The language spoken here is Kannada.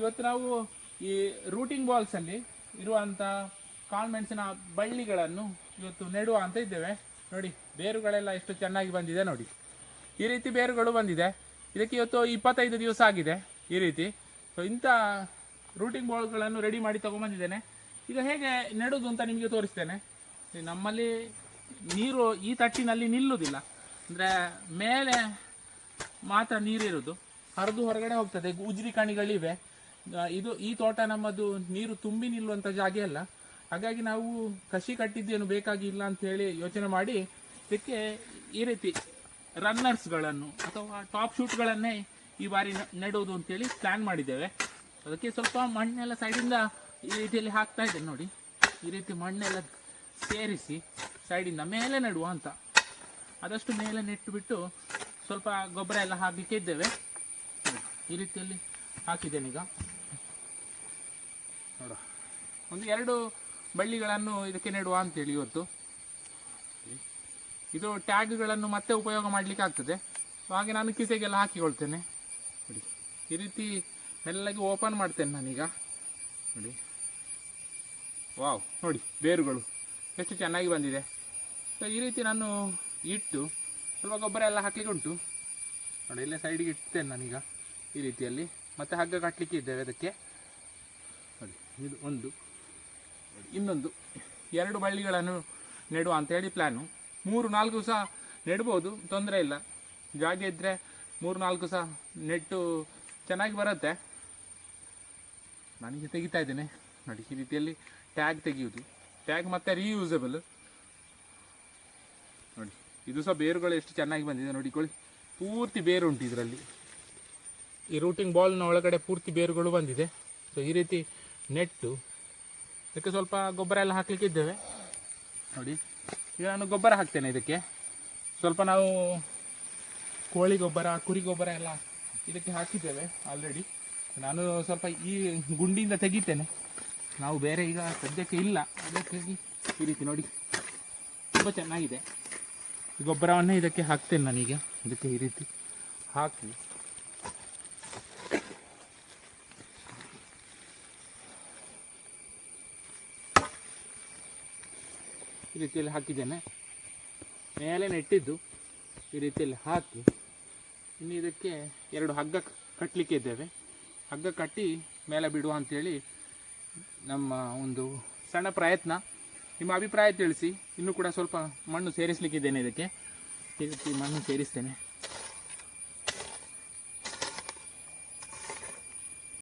ಇವತ್ತು ನಾವು ಈ ರೂಟಿಂಗ್ ಬಾಲ್ಸ್ ಅಲ್ಲಿ ಇರುವಂತ ಕಾಳ್ಮೆಣಸಿನ ಬಳ್ಳಿಗಳನ್ನು ಇವತ್ತು ನೆಡುವ ಅಂತ ಇದ್ದೇವೆ. ನೋಡಿ, ಬೇರುಗಳೆಲ್ಲ ಎಷ್ಟು ಚೆನ್ನಾಗಿ ಬಂದಿದೆ ನೋಡಿ. ಈ ರೀತಿ ಬೇರುಗಳು ಬಂದಿದೆ. ಇದಕ್ಕೆ ಇವತ್ತು ಇಪ್ಪತ್ತೈದು ದಿವಸ ಆಗಿದೆ ಈ ರೀತಿ. ಸೊ ಇಂಥ ರೂಟಿಂಗ್ ಬಾಲ್ಗಳನ್ನು ರೆಡಿ ಮಾಡಿ ತೊಗೊಂಬಂದಿದ್ದೇನೆ. ಈಗ ಹೇಗೆ ನೆಡೋದು ಅಂತ ನಿಮಗೆ ತೋರಿಸ್ತೇನೆ. ನಮ್ಮಲ್ಲಿ ನೀರು ಈ ತಟ್ಟಿನಲ್ಲಿ ನಿಲ್ಲುವುದಿಲ್ಲ ಅಂದರೆ ಮೇಲೆ ಮಾತ್ರ ನೀರಿರೋದು. ಹರಿದು ಹೊರಗಡೆ ಹೋಗ್ತದೆ. ಉಜ್ರಿ ಕಣಿಗಳಿವೆ. ಇದು ಈ ತೋಟ ನಮ್ಮದು ನೀರು ತುಂಬಿ ನಿಲ್ಲುವಂತ ಜಾಗ ಅಲ್ಲ. ಹಾಗಾಗಿ ನಾವು ಕಸಿ ಕಟ್ಟಿದ್ದೇನು ಬೇಕಾಗಿಲ್ಲ ಅಂತ ಹೇಳಿ ಯೋಚನೆ ಮಾಡಿ ಇದಕ್ಕೆ ಈ ರೀತಿ ರನ್ನರ್ಸ್ಗಳನ್ನು ಅಥವಾ ಟಾಪ್ ಶೂಟ್ಗಳನ್ನೇ ಈ ಬಾರಿ ನ- ನೆಡುವುದು ಅಂತೇಳಿ ಪ್ಲಾನ್ ಮಾಡಿದ್ದೇವೆ. ಅದಕ್ಕೆ ಸ್ವಲ್ಪ ಮಣ್ಣೆಲ್ಲ ಸೈಡಿಂದ ಈ ರೀತಿಯಲ್ಲಿ ಹಾಕ್ತಾ ಇದ್ದೇನೆ ನೋಡಿ. ಈ ರೀತಿ ಮಣ್ಣೆಲ್ಲ ಸೇರಿಸಿ ಸೈಡಿಂದ ಮೇಲೆ ನೆಡುವ ಅಂತ. ಆದಷ್ಟು ಮೇಲೆ ನೆಟ್ಟು ಬಿಟ್ಟು ಸ್ವಲ್ಪ ಗೊಬ್ಬರ ಎಲ್ಲ ಹಾಕಲಿಕ್ಕೆ ಇದ್ದೇವೆ ಈ ರೀತಿಯಲ್ಲಿ ಹಾಕಿದ್ದೇನೆ ಈಗ. ಒಂದು ಎರಡು ಬಳ್ಳಿಗಳನ್ನು ಇದಕ್ಕೆ ನೆಡುವ ಅಂತೇಳಿ ಇವತ್ತು. ಇದು ಟ್ಯಾಗ್ಗಳನ್ನು ಮತ್ತೆ ಉಪಯೋಗ ಮಾಡಲಿಕ್ಕೆ ಆಗ್ತದೆ. ಹಾಗೆ ನಾನು ಕಿಸೆಗೆಲ್ಲ ಹಾಕಿಕೊಳ್ತೇನೆ. ನೋಡಿ, ಈ ರೀತಿ ಮೆಲ್ಲಗೆ ಓಪನ್ ಮಾಡ್ತೇನೆ ನಾನೀಗ. ನೋಡಿ. ವಾವ್, ನೋಡಿ, ಬೇರುಗಳು. ಎಷ್ಟು ಚೆನ್ನಾಗಿ ಬಂದಿದೆ. ಸೊ ಈ ರೀತಿ ನಾನು ಇಟ್ಟು ಸ್ವಲ್ಪ ಗೊಬ್ಬರ ಎಲ್ಲ ಹಾಕ್ಲಿಕ್ಕೆ ಉಂಟು. ನೋಡಿ, ಇಲ್ಲೇ ಸೈಡಿಗೆ ಇಡ್ತೇನೆ ನಾನೀಗ ಈ ರೀತಿಯಲ್ಲಿ. ಮತ್ತೆ ಹಗ್ಗ ಕಟ್ಟಲಿಕ್ಕೆ ಇದ್ದೇವೆ ಅದಕ್ಕೆ. ನೋಡಿ, ಇದು ಒಂದು. ಇನ್ನೊಂದು. ಎರಡು ಬಳ್ಳಿಗಳನ್ನು ನೆಡುವ ಅಂತ ಹೇಳಿ ಪ್ಲ್ಯಾನು ಮೂರು, ನಾಲ್ಕು ಸಹ ನೆಡ್ಬೋದು, ತೊಂದರೆ ಇಲ್ಲ. ಜಾಗ ಇದ್ದರೆ ಮೂರು, ನಾಲ್ಕು ಸಹ ನೆಟ್ಟು ಚೆನ್ನಾಗಿ ಬರುತ್ತೆ. ನನಗೆ ತೆಗಿತಾ ಇದ್ದೇನೆ. ನೋಡಿ, ಈ ರೀತಿಯಲ್ಲಿ ಟ್ಯಾಗ್ ತೆಗೆಯುವುದು. ಟ್ಯಾಗ್ ಮತ್ತೆ ರೀಯೂಸಬಲ್ ನೋಡಿ, ಇದು ಸಹ ಬೇರುಗಳು ಎಷ್ಟು ಚೆನ್ನಾಗಿ ಬಂದಿದೆ ನೋಡಿಕೊಳ್ಳಿ ಪೂರ್ತಿ ಬೇರು ಉಂಟು ಇದರಲ್ಲಿ. ಈ ರೂಟಿಂಗ್ ಬಾಲ್ನ ಒಳಗಡೆ ಪೂರ್ತಿ ಬೇರುಗಳು ಬಂದಿದೆ. ಸೊ ಈ ರೀತಿ ನೆಟ್ಟು ಇದಕ್ಕೆ ಸ್ವಲ್ಪ ಗೊಬ್ಬರ ಎಲ್ಲ ಹಾಕ್ಲಿಕ್ಕೆ ಇದ್ದೇವೆ. ನೋಡಿ, ಈಗ ನಾನು ಗೊಬ್ಬರ ಹಾಕ್ತೇನೆ ಇದಕ್ಕೆ. ಸ್ವಲ್ಪ ನಾವು ಕೋಳಿ ಗೊಬ್ಬರ, ಕುರಿ ಗೊಬ್ಬರ ಎಲ್ಲ ಇದಕ್ಕೆ ಹಾಕಿದ್ದೇವೆ ಆಲ್ರೆಡಿ ನಾನು ಸ್ವಲ್ಪ ಈ ಗುಂಡಿಯಿಂದ ತೆಗಿತೇನೆ. ನಾವು ಬೇರೆ ಈಗ ಸದ್ಯಕ್ಕೆ ಇಲ್ಲ. ಅದಕ್ಕಾಗಿ ಈ ರೀತಿ ನೋಡಿ, ತುಂಬ ಚೆನ್ನಾಗಿದೆ. ಗೊಬ್ಬರವನ್ನೇ ಇದಕ್ಕೆ ಹಾಕ್ತೇನೆ ನಾನೀಗ. ಇದಕ್ಕೆ ಈ ರೀತಿ ಹಾಕಿ ಈ ರೀತಿಯಲ್ಲಿ ಹಾಕಿದ್ದೇನೆ. ಮೇಲೆ ನೆಟ್ಟಿದ್ದು ಈ ರೀತಿಯಲ್ಲಿ ಹಾಕಿ, ಇನ್ನು ಇದಕ್ಕೆ ಎರಡು ಹಗ್ಗ ಕಟ್ಟಲಿಕ್ಕೆ ಇದ್ದೇವೆ. ಹಗ್ಗ ಕಟ್ಟಿ ಮೇಲೆ ಬಿಡುವ ಅಂಥೇಳಿ ನಮ್ಮ ಒಂದು ಸಣ್ಣ ಪ್ರಯತ್ನ. ನಿಮ್ಮ ಅಭಿಪ್ರಾಯ ತಿಳಿಸಿ. ಇನ್ನೂ ಕೂಡ ಸ್ವಲ್ಪ ಮಣ್ಣು ಸೇರಿಸಲಿಕ್ಕಿದ್ದೇನೆ ಇದಕ್ಕೆ. ಈ ರೀತಿ ಮಣ್ಣು ಸೇರಿಸ್ತೇನೆ.